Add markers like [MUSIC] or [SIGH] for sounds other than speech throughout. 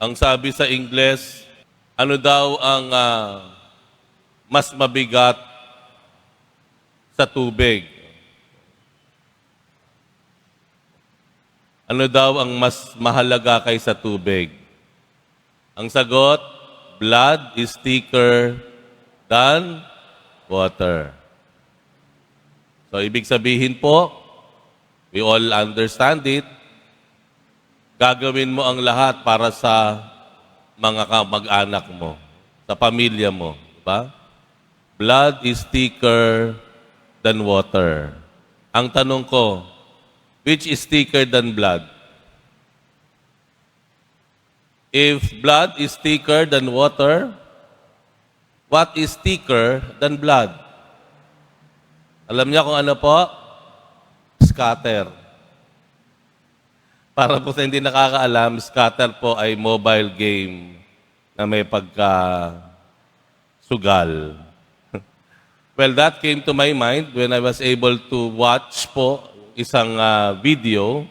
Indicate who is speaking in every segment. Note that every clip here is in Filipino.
Speaker 1: Ang sabi sa Ingles, ano daw ang ah, mas mabigat sa tubig? Ano daw ang mas mahalaga kaysa tubig? Ang sagot, blood is thicker than water. So, ibig sabihin po, we all understand it, gagawin mo ang lahat para sa mga kamag-anak mo, sa pamilya mo. Diba? Blood is thicker than water. Ang tanong ko, which is thicker than blood? If blood is thicker than water, what is thicker than blood? Alam niya kung ano po? Scatter. Para po sa hindi nakakaalam, scatter po ay mobile game na may pagka sugal. [LAUGHS] well, that came to my mind when I was able to watch po isang ah, video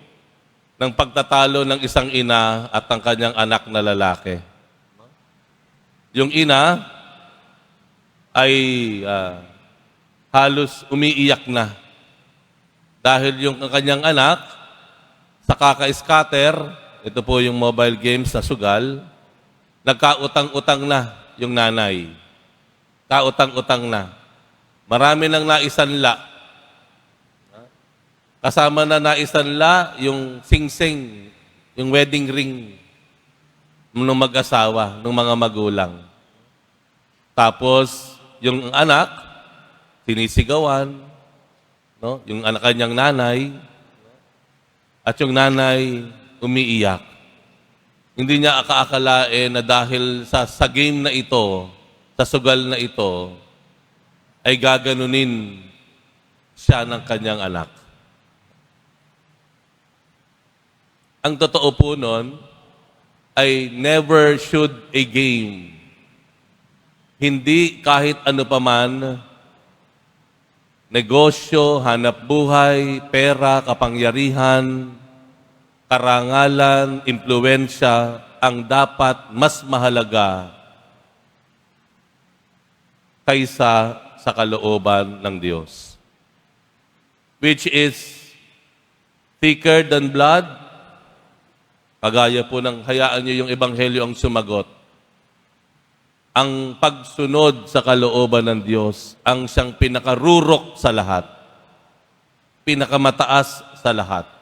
Speaker 1: ng pagtatalo ng isang ina at ang kanyang anak na lalaki. Yung ina ay ah, halos umiiyak na dahil yung kanyang anak sa kaka-scatter, ito po yung mobile games na sugal, nagkautang-utang na yung nanay. Kautang-utang na. Marami nang naisanla. Kasama na naisanla yung sing-sing, yung wedding ring ng mag-asawa, ng mga magulang. Tapos, yung anak, sinisigawan, no? yung anak kanyang nanay, at yung nanay umiiyak. Hindi niya akaakalain na dahil sa, sa game na ito, sa sugal na ito, ay gaganunin siya ng kanyang anak. Ang totoo po nun, ay never should a game. Hindi kahit ano paman, negosyo, hanap buhay, pera, kapangyarihan, karangalan, impluensya, ang dapat mas mahalaga kaysa sa kalooban ng Diyos. Which is thicker than blood, kagaya po ng hayaan niyo yung ebanghelyo ang sumagot. Ang pagsunod sa kalooban ng Diyos ang siyang pinakarurok sa lahat. Pinakamataas sa lahat.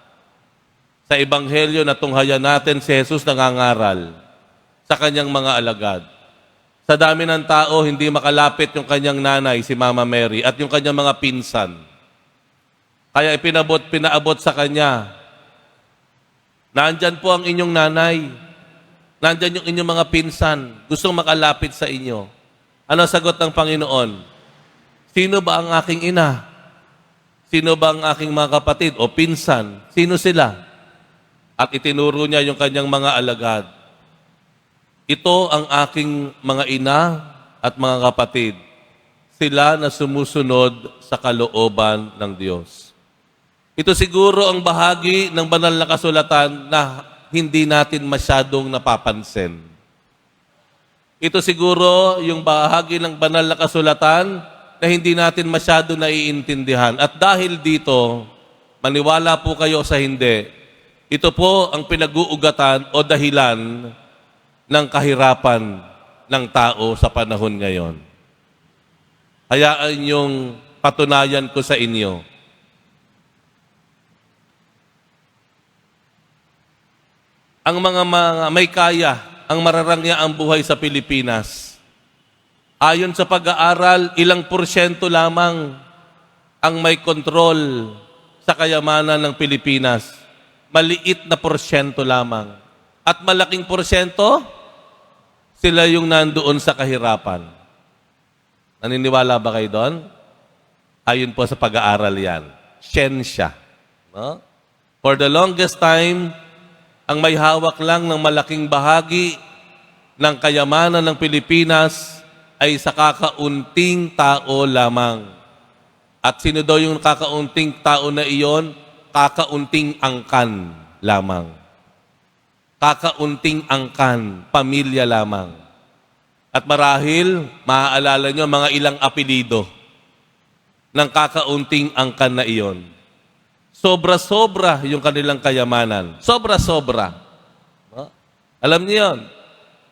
Speaker 1: Sa ebanghelyo na tunghayan natin, si Jesus nangangaral sa kanyang mga alagad. Sa dami ng tao, hindi makalapit yung kanyang nanay, si Mama Mary, at yung kanyang mga pinsan. Kaya ipinabot, pinaabot sa kanya, Nandyan po ang inyong nanay. Nandyan yung inyong mga pinsan. Gustong makalapit sa inyo. Ano sagot ng Panginoon? Sino ba ang aking ina? Sino ba ang aking mga kapatid o pinsan? Sino sila? At itinuro niya yung kanyang mga alagad. Ito ang aking mga ina at mga kapatid. Sila na sumusunod sa kalooban ng Diyos. Ito siguro ang bahagi ng banal na kasulatan na hindi natin masyadong napapansin. Ito siguro yung bahagi ng banal na kasulatan na hindi natin masyado naiintindihan. At dahil dito, maniwala po kayo sa hindi, ito po ang pinag-uugatan o dahilan ng kahirapan ng tao sa panahon ngayon. Hayaan yung patunayan ko sa inyo ang mga, mga may kaya ang mararangya ang buhay sa Pilipinas. Ayon sa pag-aaral, ilang porsyento lamang ang may kontrol sa kayamanan ng Pilipinas. Maliit na porsyento lamang. At malaking porsyento, sila yung nandoon sa kahirapan. Naniniwala ba kayo doon? Ayon po sa pag-aaral yan. Siyensya. No? For the longest time, ang may hawak lang ng malaking bahagi ng kayamanan ng Pilipinas ay sa kakaunting tao lamang. At sino daw yung kakaunting tao na iyon? Kakaunting angkan lamang. kakaunting angkan, pamilya lamang. At marahil, maaalala nyo mga ilang apelido ng kakaunting angkan na iyon. Sobra-sobra yung kanilang kayamanan. Sobra-sobra. Alam niyo yun?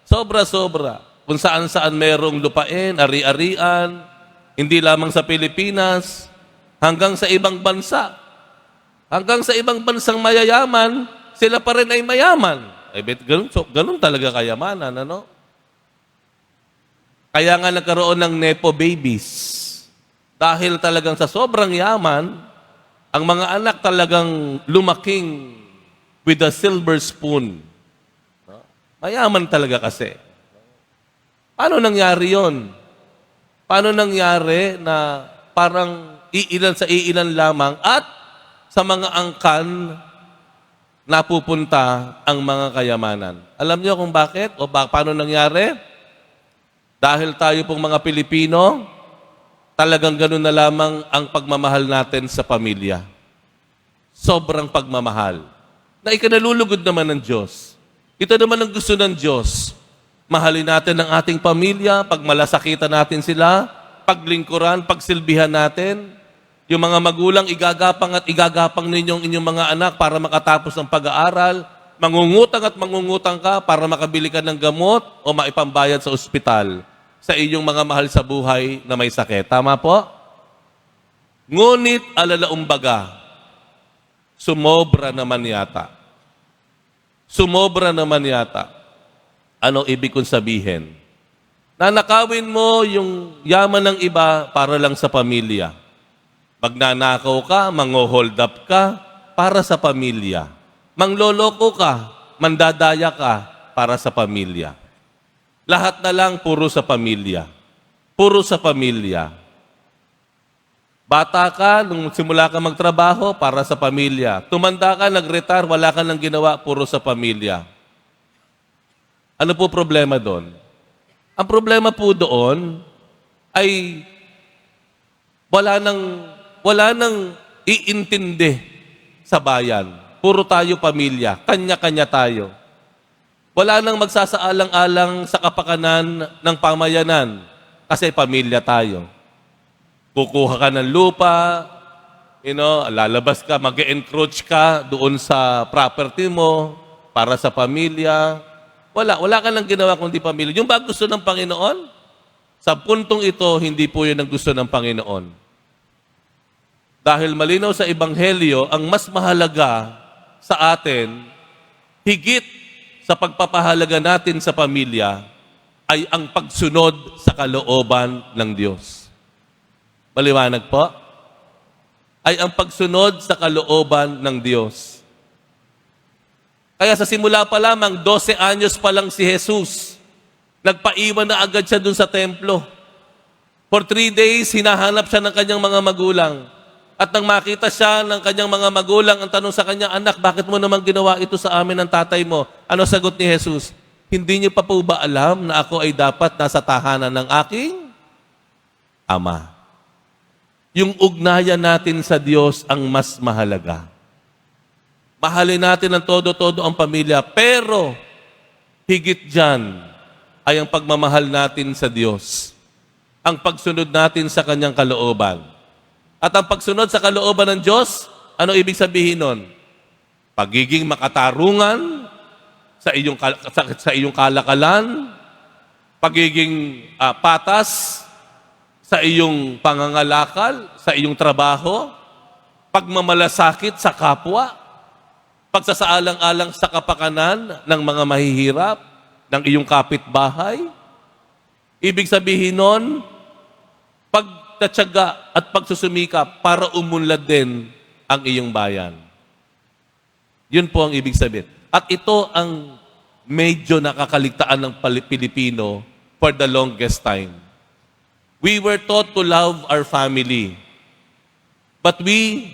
Speaker 1: Sobra-sobra. Kung saan-saan merong lupain, ari-arian, hindi lamang sa Pilipinas, hanggang sa ibang bansa. Hanggang sa ibang bansang mayayaman, sila pa rin ay mayaman. Ay, bet, ganun, so, ganun talaga kayamanan, ano? Kaya nga nagkaroon ng nepo babies. Dahil talagang sa sobrang yaman, ang mga anak talagang lumaking with a silver spoon. Mayaman talaga kasi. Paano nangyari yon? Paano nangyari na parang iilan sa iilan lamang at sa mga angkan napupunta ang mga kayamanan? Alam niyo kung bakit o ba, paano nangyari? Dahil tayo pong mga Pilipino, talagang ganun na lamang ang pagmamahal natin sa pamilya. Sobrang pagmamahal. Na ikanalulugod naman ng Diyos. Ito naman ang gusto ng Diyos. Mahalin natin ang ating pamilya, pag malasakitan natin sila, paglingkuran, pagsilbihan natin. Yung mga magulang, igagapang at igagapang ninyong inyong mga anak para makatapos ng pag-aaral. Mangungutang at mangungutang ka para makabili ka ng gamot o maipambayad sa ospital sa inyong mga mahal sa buhay na may sakit. Tama po? Ngunit alalaumbaga, sumobra naman yata. Sumobra naman yata. Ano ibig kong sabihin? Nanakawin mo yung yaman ng iba para lang sa pamilya. Magnanakaw ka, mango-hold up ka para sa pamilya. Mangloloko ka, mandadaya ka para sa pamilya. Lahat na lang puro sa pamilya. Puro sa pamilya. Bata ka, nung simula ka magtrabaho, para sa pamilya. Tumanda ka, nag-retire, wala ka nang ginawa, puro sa pamilya. Ano po problema doon? Ang problema po doon ay wala nang wala nang iintindi sa bayan. Puro tayo pamilya, kanya-kanya tayo. Wala nang magsasaalang-alang sa kapakanan ng pamayanan kasi pamilya tayo. Kukuha ka ng lupa, you know, lalabas ka, mag encroach ka doon sa property mo para sa pamilya. Wala, wala ka lang ginawa kundi pamilya. Yung ba gusto ng Panginoon? Sa puntong ito, hindi po yun ang gusto ng Panginoon. Dahil malinaw sa Ebanghelyo, ang mas mahalaga sa atin, higit sa pagpapahalaga natin sa pamilya, ay ang pagsunod sa kalooban ng Diyos. Maliwanag po? Ay ang pagsunod sa kalooban ng Diyos. Kaya sa simula pa lamang, 12 anyos pa lang si Jesus. Nagpaiwan na agad siya dun sa templo. For three days, hinahanap siya ng kanyang mga magulang. At nang makita siya ng kanyang mga magulang, ang tanong sa kanya, Anak, bakit mo naman ginawa ito sa amin ng tatay mo? Ano sagot ni Jesus? Hindi niyo pa po ba alam na ako ay dapat nasa tahanan ng aking Ama? Yung ugnayan natin sa Diyos ang mas mahalaga. Mahalin natin ng todo-todo ang pamilya, pero higit dyan ay ang pagmamahal natin sa Diyos. Ang pagsunod natin sa Kanyang kalooban. At ang pagsunod sa kalooban ng Diyos, ano ibig sabihin nun? Pagiging makatarungan sa iyong, sa, sa iyong kalakalan, pagiging ah, patas sa iyong pangangalakal, sa iyong trabaho, pagmamalasakit sa kapwa, pagsasaalang-alang sa kapakanan ng mga mahihirap, ng iyong kapitbahay. Ibig sabihin nun, pagtatyaga at pagsusumikap para umunlad din ang iyong bayan. Yun po ang ibig sabihin. At ito ang medyo nakakaligtaan ng Pilipino for the longest time. We were taught to love our family. But we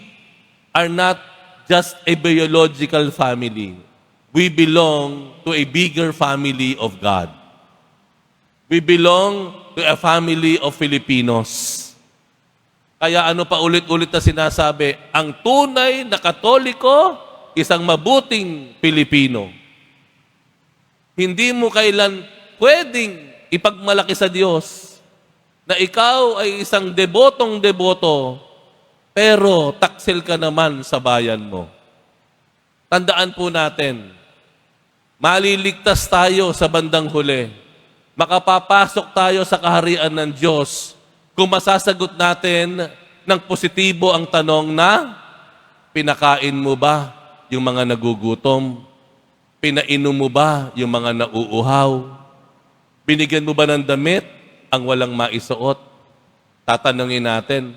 Speaker 1: are not just a biological family. We belong to a bigger family of God. We belong to a family of Filipinos. Kaya ano pa ulit-ulit na sinasabi, ang tunay na katoliko, isang mabuting Pilipino. Hindi mo kailan pwedeng ipagmalaki sa Diyos na ikaw ay isang debotong deboto, pero taksil ka naman sa bayan mo. Tandaan po natin, maliligtas tayo sa bandang huli. Makapapasok tayo sa kaharian ng Diyos kung masasagot natin ng positibo ang tanong na, pinakain mo ba yung mga nagugutom? Pinainom mo ba yung mga nauuhaw? Binigyan mo ba ng damit ang walang maisuot? Tatanungin natin,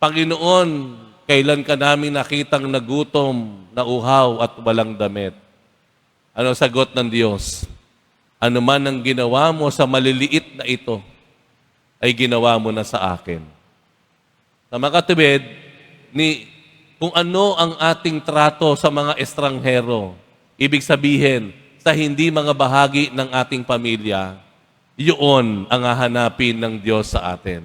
Speaker 1: Panginoon, kailan ka namin nakitang nagutom, nauhaw at walang damit? Ano sagot ng Diyos? Ano man ang ginawa mo sa maliliit na ito, ay ginawa mo na sa akin. Sa mga katibid, ni, kung ano ang ating trato sa mga estranghero, ibig sabihin, sa hindi mga bahagi ng ating pamilya, yun ang hahanapin ng Diyos sa atin.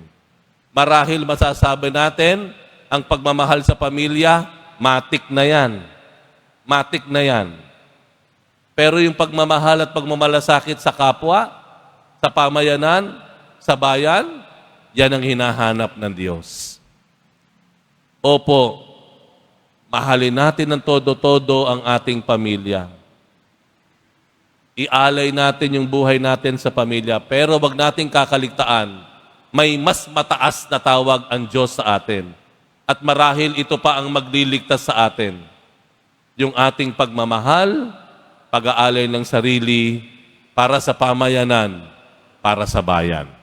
Speaker 1: Marahil masasabi natin, ang pagmamahal sa pamilya, matik na yan. Matik na yan. Pero yung pagmamahal at pagmamalasakit sa kapwa, sa pamayanan, sa bayan, yan ang hinahanap ng Diyos. Opo, mahalin natin ng todo-todo ang ating pamilya. Ialay natin yung buhay natin sa pamilya, pero wag nating kakaligtaan, may mas mataas na tawag ang Diyos sa atin. At marahil ito pa ang magliligtas sa atin. Yung ating pagmamahal, pag-aalay ng sarili para sa pamayanan, para sa bayan.